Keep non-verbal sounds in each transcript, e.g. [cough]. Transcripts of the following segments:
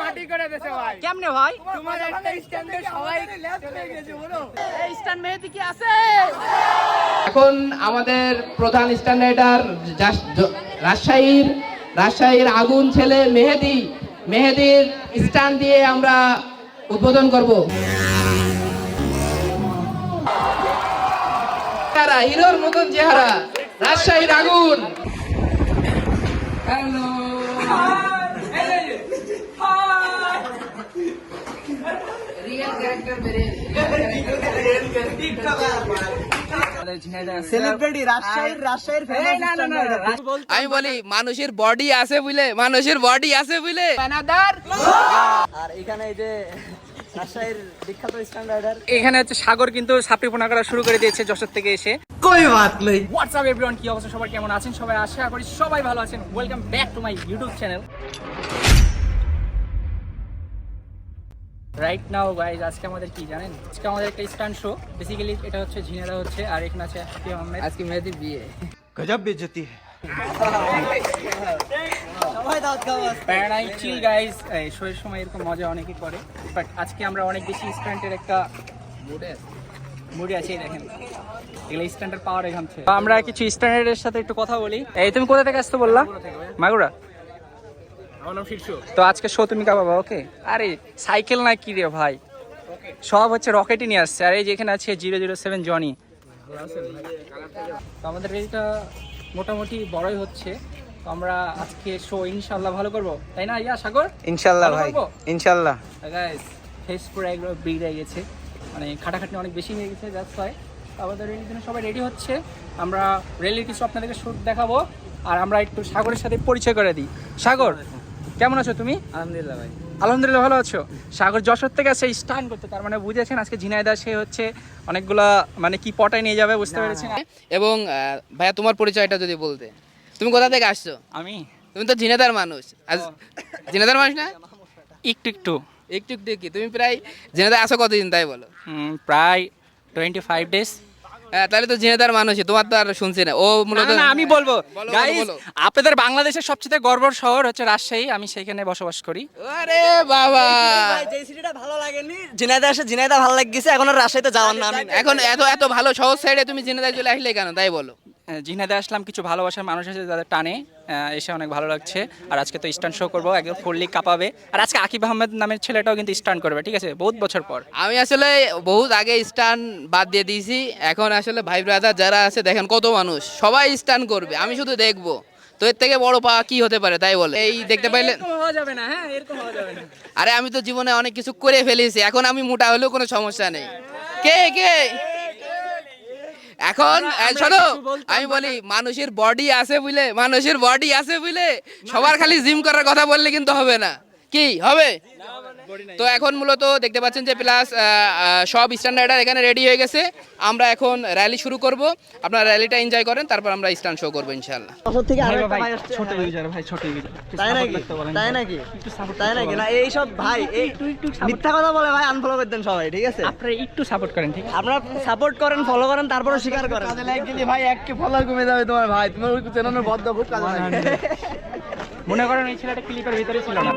মাটি করে দেছে ভাই। কেমনে ভাই? তোমার একটা স্ট্যান্ডে সবাই চলে গেছে বলো। এই স্টান মেহেদি কি আছে? এখন আমাদের প্রধান স্ট্যান্ডার্ডার রাজশাহীর রাজশাহীর আগুন ছেলে মেহেদি। মেহেদির স্ট্যান্ড দিয়ে আমরা উদ্বোধন করব। হিরোর মতন চেহারা রাজশাহীর আগুন। সেলিব্রিটি রাজশাহীর রাজশাহীর ফেমাস আমি বলি মানুষের বডি আছে বুঝলে মানুষের বডি আছে বুঝলে আর এখানে এই যে রাজশাহীর বিখ্যাত এখানে হচ্ছে সাগর কিন্তু সাপড়ি পোনা করা শুরু করে দিয়েছে যশোর থেকে এসে। কই বাত লই হোয়াটসঅ্যাপ এভরিওয়ান কি অবস্থা? সবাই কেমন আছেন? সবাই আশা করি সবাই ভালো আছেন। Welcome back to my YouTube channel right now guys আজকে আমাদের কি জানেন? আজকে আমাদের একটা স্টান্ট শো বেসিক্যালি এটা হচ্ছে ঝিনারা হচ্ছে আর এখানে আছে হাফি আহমেদ। আজকে মেহেদি বিয়ে। গজব বেজতি প্যারাডাই চিল গাইজ শোয়ের সময় এরকম মজা অনেকই করে। বাট আজকে আমরা অনেক বেশি স্টান্টের একটা মুডে আমরা কিছু দেখেন। এগুলো স্ট্যান্ডার্ড পাওয়ার আমরা কিছু স্ট্যান্ডার্ডের সাথে একটু কথা বলি। এই তুমি কোথা থেকে আসতে বললা? মাগুরা? তো আজকে শো তুমি কাবাবা ওকে আরে সাইকেল না কি রে ভাই? সব হচ্ছে রকেটই নিয়ে আসছে। আর এই যেখানে আছে জিরো জিরো সেভেন জনি তো আমাদের রেলটা মোটামুটি বড়ই হচ্ছে। তো আমরা আজকে শো ইনশাল্লাহ ভালো করব। তাই না ইয়া সাগর? ইনশাল্লাহ ভাই ইনশাল্লাহ ইনশাআল্লাহ। গাইস ফেস পুরো একবার বিগ হয়ে গেছে। মানে খাটাখাটনি অনেক বেশি হয়ে গেছে দ্যাটস ওয়াই আমাদের রেলির জন্য সবাই রেডি হচ্ছে। আমরা রেলির কিছু আপনাদেরকে শুট দেখাবো। আর আমরা একটু সাগরের সাথে পরিচয় করে দিই। সাগর কেমন আছো তুমি? আলহামদুলিল্লাহ ভাই। আলহামদুলিল্লাহ ভালো আছো। সাগর যশোর থেকে আসছে স্টান করতে তার মানে বুঝেছেন আজকে ঝিনাইদা সে হচ্ছে অনেকগুলা মানে কি পটায় নিয়ে যাবে বুঝতে পেরেছেন? এবং ভাইয়া তোমার পরিচয়টা যদি বলতে। তুমি কোথা থেকে আসছো? আমি? তুমি তো ঝিনাদার মানুষ। আজ ঝিনাদার মানুষ না? একটু একটু একটু। একটু কি? তুমি প্রায় ঝিনাদার আসো কতদিন তাই বলো। প্রায় টোয়েন্টি ফাইভ ডেজ হ্যাঁ তাহলে তো জেনেদার মানুষই তোমার তো আর শুনছি না। ও মূলত না, আমি বলব। গাইস আপনাদের বাংলাদেশের সবচেয়ে গর্বর শহর হচ্ছে রাজশাহী আমি সেখানে বসবাস করি। আরে বাবা! যে সিটিটা ভালো লাগেনি জেনেদা ভালো লাগছে এখন আর রাজশাহীতে যাওয়ার না এখন এত এত ভালো সহজ সাইডে তুমি জেনেদায় চলে আসলে কেন? তাই বলো। জিনাদে আসলাম কিছু ভালোবাসার মানুষ আছে যাদের টানে এসে অনেক ভালো লাগছে। আর আজকে তো স্টান্ট শো করব একদম ফুললি কাঁপাবে। আর আজকে আকিব আহমেদ নামের ছেলেটাও কিন্তু স্টান্ট করবে ঠিক আছে? বহুত বছর পর। আমি আসলে বহুত আগে স্টান বাদ দিয়ে দিয়েছি এখন আসলে ভাই ব্রাদার যারা আছে দেখেন কত মানুষ সবাই স্টান করবে আমি শুধু দেখব। তো এর থেকে বড় পাওয়া কি হতে পারে তাই বলে। এই দেখতে পাইলে যাবে না হ্যাঁ এরকম যাবে না। আরে আমি তো জীবনে অনেক কিছু করে ফেলেছি এখন আমি মোটা হলেও কোনো সমস্যা নেই। কে কে? এখন শোনো আমি বলি মানুষের বডি আছে বুঝলে মানুষের বডি আছে বুঝলে সবার খালি জিম করার কথা বললে কিন্তু হবে না। কি হবে? তো এখন মূলত দেখতে পাচ্ছেন যে প্লাস সব স্ট্যান্ডার্ডার এখানে রেডি হয়ে গেছে। আমরা এখন র্যালি শুরু করব। আপনারা র্যালিটা এনজয় করেন তারপর আমরা স্ট্যান্ড শো করব ইনশাল্লাহ থেকে আরও ভাই ভাই ছোট ভাই ছোট তাই নাকি? তাই নাকি? তাই নাকি? না এই সব ভাই এই মিথ্যা কথা বলে ভাই আনফলো করে দেন সবাই ঠিক আছে? আপনারা একটু সাপোর্ট করেন ঠিক আছে? আপনারা সাপোর্ট করেন ফলো করেন তারপরে স্বীকার করেন। ভাই এককে ফলোয়ার কমে যাবে তোমার ভাই। তোমার চ্যানেলের বদ্ধ খুব কাজে মনে করেন এই ছেলেটা ক্লিপের ভিতরে ছিল না।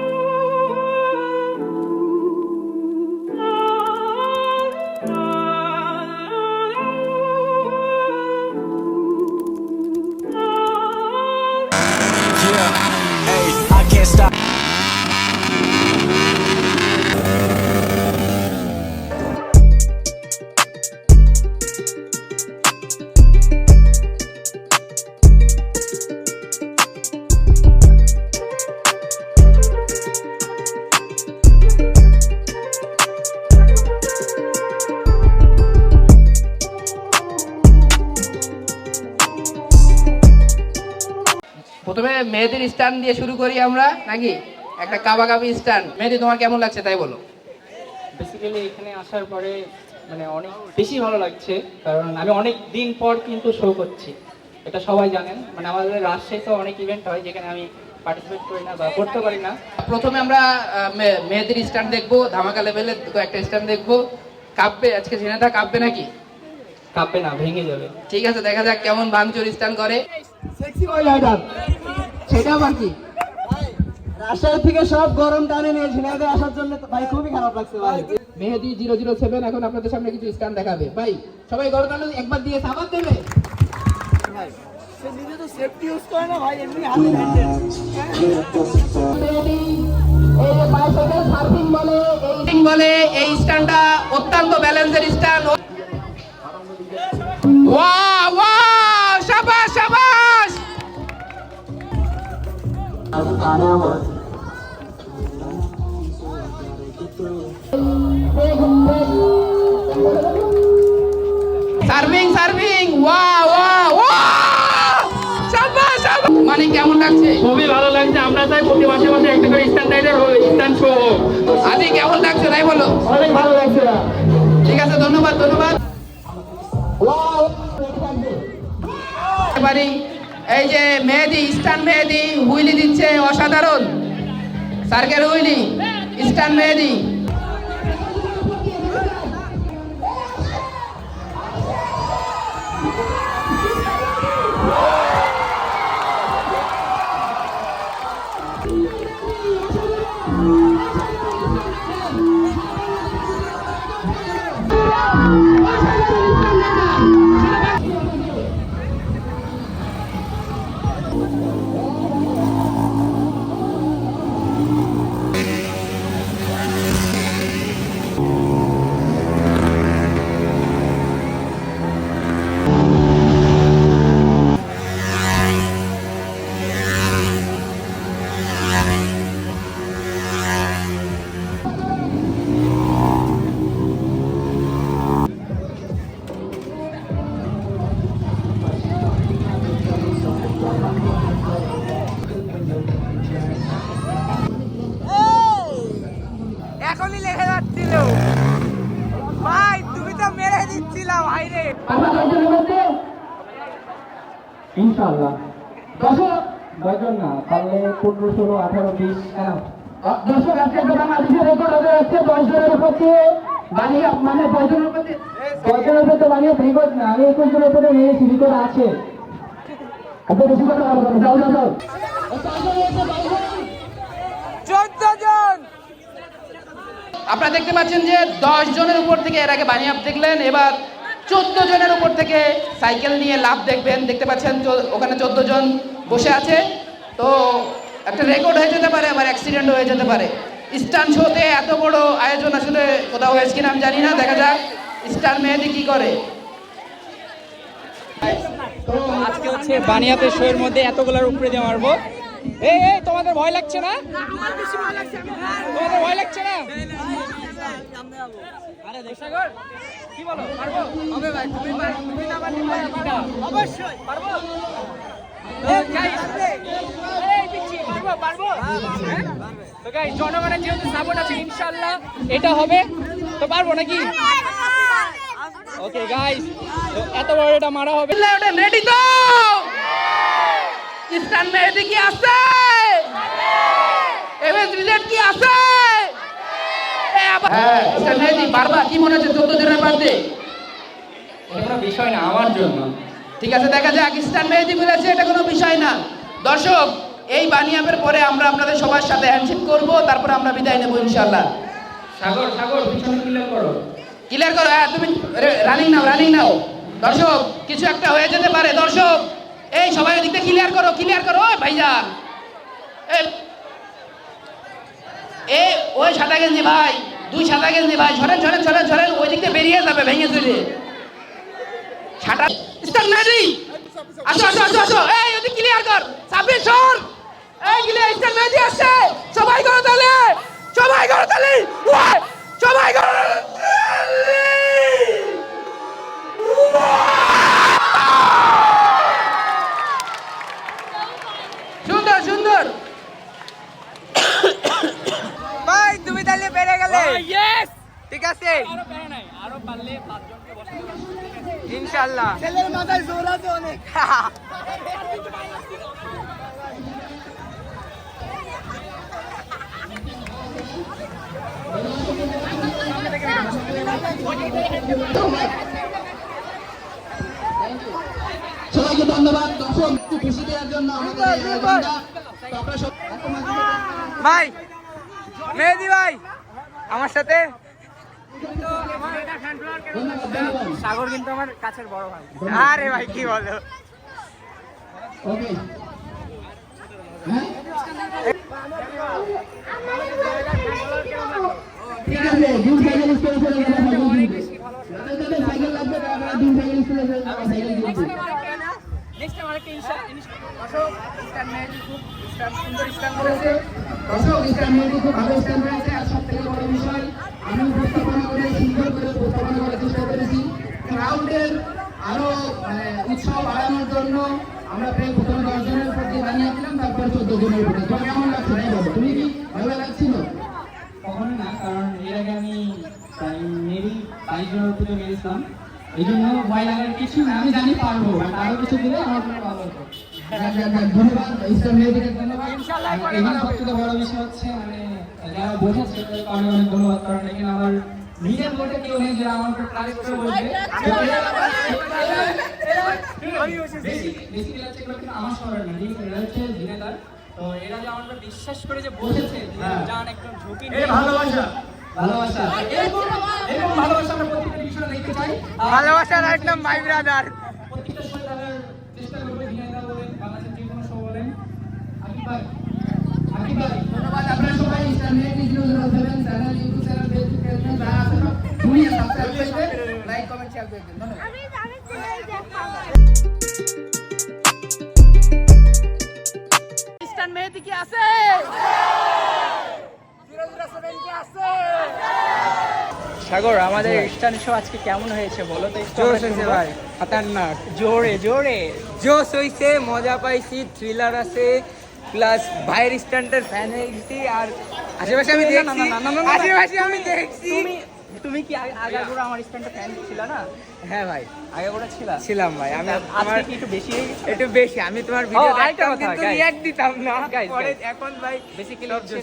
প্রথমে মেয়েদের স্ট্যান্ড দিয়ে শুরু করি আমরা নাকি? একটা কাবা কাবি স্ট্যান্ড মেহেদি তোমার কেমন লাগছে তাই বলো। বেসিক্যালি এখানে আসার পরে মানে অনেক বেশি ভালো লাগছে কারণ আমি অনেক দিন পর কিন্তু শো করছি। এটা সবাই জানেন। মানে আমাদের রাজশাহীতে অনেক ইভেন্ট হয় যেখানে আমি পার্টিসিপেট করি না বা করতে পারি না। প্রথমে আমরা মেয়েদের স্ট্যান্ড দেখব ধামাকা লেভেলের একটা স্ট্যান্ড দেখব। কাঁপবে আজকে ঝিনাদা কাঁপবে নাকি? কাঁপবে না ভেঙে যাবে। ঠিক আছে দেখা যাক কেমন ভাঙচুর স্ট্যান্ড করে। সেক্সি বয় রাইডার সেটা আবার কি? রাজশাহী থেকে সব গরম টানে নিয়ে ঝিনাইদে আসার জন্য ভাই খুবই খারাপ লাগছে ভাই। মেহেদি জিরো জিরো সেভেন এখন আপনাদের সামনে কিছু স্ট্যান্ড দেখাবে। ভাই সবাই গরদানো একবার দিয়ে সাবান দেবে? সে নিজে তো সেফটি ইউজ করে না ভাই এমনি হাতে হ্যান্ডেল সার্ফিং বলে এই স্ট্যান্ডটা অত্যন্ত ব্যালেন্সের স্ট্যান্ড ওয়া সার্ভিং সার্ভিং। ওয়া ওয়া ওয়া শাবাশ শাবাশ মানে কেমন লাগছে? খুবই ভালো লাগছে। আমরা চাই প্রতি মাসে মাসে একটা করে স্ট্যান্ডার্ডের স্ট্যান্ড শো হোক। আদি কেমন লাগছে? তাই বলো। অনেক ভালো লাগছে। ঠিক আছে ধন্যবাদ ধন্যবাদ। এবারে এই যে মেহেদি ইস্টার্ন মেহেদি হুইলি দিচ্ছে অসাধারণ। Circle wheelie eastern Mehedi. পনেরো ষোলো আঠারো বিশ দর্শক আজকে বাংলাদেশের রেকর্ড হতে যাচ্ছে দশ জনের উপর দিয়ে বানিয়ে মানে দশ উপর দিয়ে দশ তো বানিয়ে রেকর্ড না আমি একুশ জনের উপরে নিয়েছি রেকর্ড আছে। আপনি বেশি কথা বলবেন যাও যাও যাও। আপনারা দেখতে পাচ্ছেন যে দশ জনের উপর থেকে এর আগে বানিয়ে দেখলেন। এবার চোদ্দ জনের উপর থেকে সাইকেল নিয়ে লাভ দেখবেন। দেখতে পাচ্ছেন ওখানে চোদ্দ জন বসে আছে। তো একটা রেকর্ড হয়ে যেতে পারে আবার অ্যাক্সিডেন্ট হয়ে যেতে পারে। স্টান শোতে এত বড় আয়োজন আসলে কোথাও হয়েছে কিনা আমি জানি না দেখা যাক। স্টার মেহেদি কি করে? আজকে হচ্ছে বানিয়াতে শো এর মধ্যে এতগুলোর উপরে দিয়ে মারবো। এই এই তোমাদের ভয় লাগছে না? তোমাদের ভয় লাগছে না? কি বলো? পারব হবে ভাই তুমি তুমি না পারলে অবশ্যই। পারব জনগণের যেহেতু সাপোর্ট আছে ইনশাল্লাহ এটা হবে। তো পারব নাকি? ওকে গাইস এত বড় এটা মারা হবে। রেডি তো? স্টান মেহেদি কি আছে? এমএস রিলেট কি আছে? হ্যাঁ। মেহেদি বারবার কি মনে হচ্ছে? চোদ্দ জনের বাদে এটা কোনো বিষয় না আমার জন্য। ঠিক আছে দেখা যাক স্টান মেহেদি বলেছে এটা কোনো বিষয় না। দর্শক এই বানিয়ামের পরে আমরা আপনাদের সবার সাথে হ্যান্ডশেক করব তারপর আমরা বিদায় নেব ইনশাল্লাহ সাগর সাগর পিছনে ক্লিয়ার করো। ক্লিয়ার করো হ্যাঁ তুমি রানিং নাও রানিং নাও। দর্শক কিছু একটা হয়ে যেতে পারে দর্শক। এই সবাই এদিকটা ক্লিয়ার করো ক্লিয়ার করো ওই এই এ ওই সাদা গেঞ্জি ভাই দুই সাদা গেঞ্জি ভাই সরেন সরেন সরেন সরেন ওই দিক দিয়ে বেরিয়ে যাবে ভেঙে চলে মেডি আসো আসো আসো আসো এই ওদিক ক্লিয়ার কর। সাবির সর! এই ক্লিয়ার স্টার আসছে সবাই করো তাহলে সবাই করো তাহলে সবাই করো সুন্দর সুন্দর। ভাই তুমি তাহলে বেড়ে গেলে। ইয়েস ঠিক আছে। আরও প্যারা নাই। আরও পারলে পাঁচজনকে বসাতে ইনশাআল্লাহ। ছেলের মাথায় জোর আছে অনেক। [laughs] সবাইকে ধন্যবাদ। দর্শক একটু খুশি দেওয়ার জন্য ভাই মেহেদি ভাই আমার সাথে। সাগর কিন্তু আমার কাছের বড় ভাই। আরে ভাই কি বলো? আর সব থেকে বড় বিষয় আমি সুন্দর করে উপস্থাপনা করেছি ক্রাউডের আরও উৎসাহ বাড়ানোর জন্য আমরা প্রায় প্রথমে দশ জনের প্রতি বানিয়েছিলাম তারপরে চোদ্দ জনের প্রতি তোমার কেমন লাগছে তুমি কি ভালো লাগছিল কারণ আমি মেরি বাইশ জনের উপরে মেরেছিলাম। এই জন্য ভয় লাগার কিছু না আমি জানি পারব বাট আরও কিছু দিলে আমার জন্য ভালো হতো যাক, যাক, যাক, ধন্যবাদ ইসলাম মেয়েটিকে ধন্যবাদ। এখানে সবথেকে বড় বিষয় হচ্ছে মানে যারা বোঝাচ্ছে তাদের অনেক অনেক ধন্যবাদ কারণ এখানে আমার নিজের বলতে কেউ নেই যারা আমার উপর ট্রাস্ট করে বলবে। বেসিক্যালি হচ্ছে এগুলো কিন্তু আমার শহরের না এরা হচ্ছে ঝিনেদার তো এরা যে আমার বিশ্বাস করে যে বসেছে যে একদম ঝুঁকি ভালোবাসা। ভালোবাসা। এরকম এরকম ভালোবাসা আমরা প্রত্যেকটা বিষয়ে দেখতে চাই। আর ভালোবাসার একদম ভাই ব্রাদার প্রত্যেকটা সময় তাদের চেষ্টা করবে ঝিনাইদা বলেন বাংলাদেশের যে কোনো শো বলেন। আকিব ভাই আকিব ভাই ধন্যবাদ আপনারা সবাই ইসলাম মেয়েটি zero zero seven channel YouTube channel Facebook page যারা আছে সব ঘুরিয়ে সাবস্ক্রাইব করবে লাইক কমেন্ট শেয়ার করে ধন্যবাদ। আমি আমি চলে যাব খ্রিস্টান মেহেদি কি আছে? সাগর আমাদের ইনস্টান শো আজকে কেমন হয়েছে বলো তো জোশ হয়েছে ভাই খতরনাক। জোরে জোরে। জোশ হইছে মজা পাইছি থ্রিলার আছে প্লাস ভাইয়ের স্ট্যান্ডের ফ্যান হয়ে গেছি আর আশেপাশে আমি দেখছি আশেপাশে আমি দেখছি। তুমি কি আগাগোড়া আমার স্ট্যান্ডে ফ্যান ছিল না? হ্যাঁ ভাই। আগাগোড়া ছিল? ছিলাম ভাই আমি আমার একটু বেশি হয়ে গেছে? একটু বেশি আমি তোমার ভিডিও দেখতাম কিন্তু দিতাম না। Guys, পরে এখন ভাই বেসিক্যালি হচ্ছে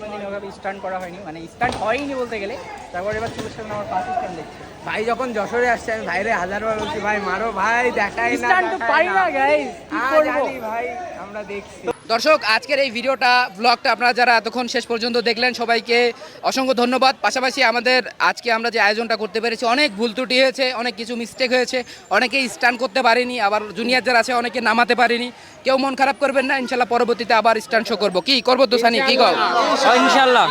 কোনোদিন ওভাবে স্টান্ট করা হয়নি মানে স্টান্ট হয়নি বলতে গেলে। তারপর এবার চোখের সামনে আমার পাশে স্ট্যান্ড দেখছে ভাই যখন যশোরে আসছে আমি ভাইরে হাজারবার বলছি ভাই মারো ভাই দেখাই না স্টান্ট তো পারি না। গাইস কি করব? ভাই আমরা দেখছি। দর্শক আজকের এই ভিডিওটা ব্লগটা আপনারা যারা এতক্ষণ শেষ পর্যন্ত দেখলেন সবাইকে অসংখ্য ধন্যবাদ। পাশাপাশি আমাদের আজকে আমরা যে আয়োজনটা করতে পেরেছি অনেক ভুল ত্রুটি হয়েছে অনেক কিছু মিস্টেক হয়েছে অনেকে স্টান করতে পারেনি আবার জুনিয়র যারা আছে অনেকে নামাতে পারেনি। কেউ মন খারাপ করবেন না ইনশাল্লাহ পরবর্তীতে আবার স্টান শো করব। কি করব তো সানি কি কর ইনশাআল্লাহ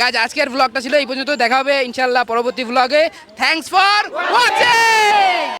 গাছ আজকের ব্লগটা ছিল এই পর্যন্ত দেখা হবে ইনশাল্লাহ পরবর্তী ব্লগে থ্যাঙ্কস ফর ওয়াচিং